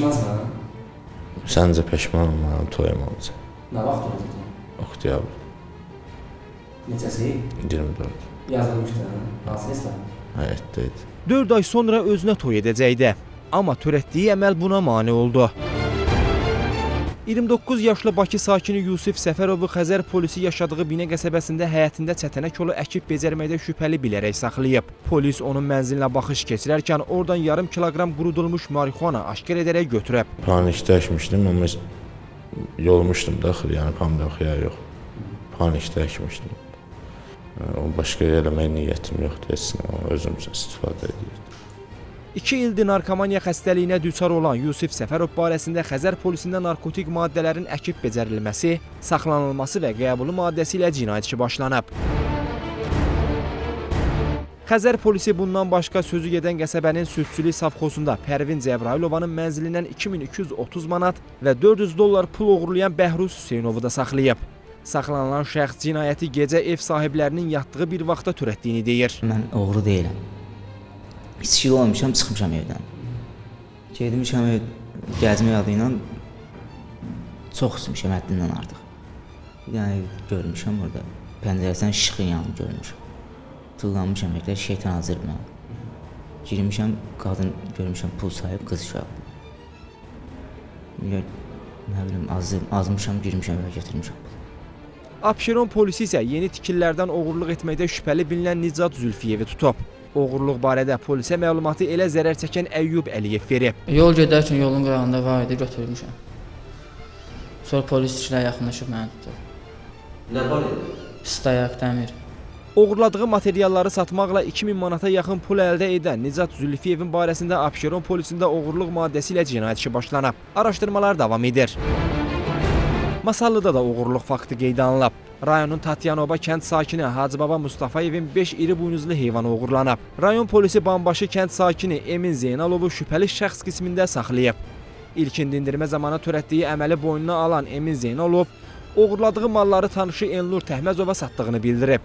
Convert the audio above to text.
Peşmansan? Səncə peşmanam mənim toyum olacaq. Nə vaxt olacaq? Oktiyabr Neçəsi? 24. Yazılmışdı. Hansı hesab? Həyətdə idi. 4 ay sonra özünə toy edəcəkdi. Amma törətdiyi əməl buna mane oldu. 29 yaşlı Bakı sakini Yusif Səfərovu Xəzər polisi yaşadığı Binə qəsəbəsində həyətində çətənə kolu əkib becərməkdə şübhəli bilərək saxlayıb. Polis onun mənzilinə baxış keçirərkən oradan yarım kiloqram qurudulmuş marixuana aşkar edərək götürüb. Panikləşmişdim, amma yolmuşdum da axır, yəni pomidor yox. Panikləşmişdim. O başqa eləmək niyyətim yoxdur, heç nə, özüm üçün istifadə edirdim. 2 ildir narkomaniya xəstəliyinə düçar olan Yusif Səfərov barəsində Xəzər polisində narkotik maddələrin əkib becərilməsi, saxlanılması və qəbulu maddəsi ilə cinayət işi başlanıb. Xəzər polisi bundan başqa sözü gedən qəsəbənin südçülük savxozunda Pərvin Cəbrayilovanın mənzilindən 2230 manat və 400 dollar pul oğurlayan Bəhruz Hüseynovu da saxlayıb. Saxlanılan şəxs cinayəti gecə ev sahiblərinin yatdığı bir vaxtda törətdiyini deyir. Mən oğru deyiləm. İçkili olmuşam, çıxmışam evdən. Gedmişəm ev gəzmək adı ilə çox içmişəm həddindən artıq. Ev görmüşəm orada. Pəncərəsindən işığın yanını görmüşəm. Tullanmışam evdə, şeytan hazır mənə. Girmişəm, qadın görmüşəm, pul sayıb qız uşağı. Ya, nə bilim, azım, azmışam, girmişəm evə götürmüşəm. Abşeron polisi isə yeni tikillərdən oğurluq etməkdə şübhəli bilinən Nicat Zülfiyevi tutub. Oğurluq barədə polisə məlumatı elə zərər çəkən Əyyub Əliyev verib. Yol gedərkən yolun qırağında var idi, götürmüşəm. Sonra polisçilər yaxınlaşıb məni tutdu. Nə var idi? Stayaq dəmir. Oğurladığı materialları satmaqla 2000 manata yaxın pul əldə edən Nicat Zülfiyevin barəsində Abşeron polisində oğurluq maddəsi ilə cinayət işi başlanıb. Araşdırmalar davam edir. Masallıda da oğurluq faktı qeydə alınıb. Rayonun Tatyanoba kənd sakini Hacıbaba Mustafayevin 5 iri buynuzlu heyvanı oğurlanıb. Rayon polisi Bambaşı kənd sakini Emin Zeynalovu şübhəli şəxs qismində saxlayıb. İlkin dindirmə zamanı törətdiyi əməli boynuna alan Emin Zeynalov oğurladığı malları tanışı Elnur Təhməzova satdığını bildirib.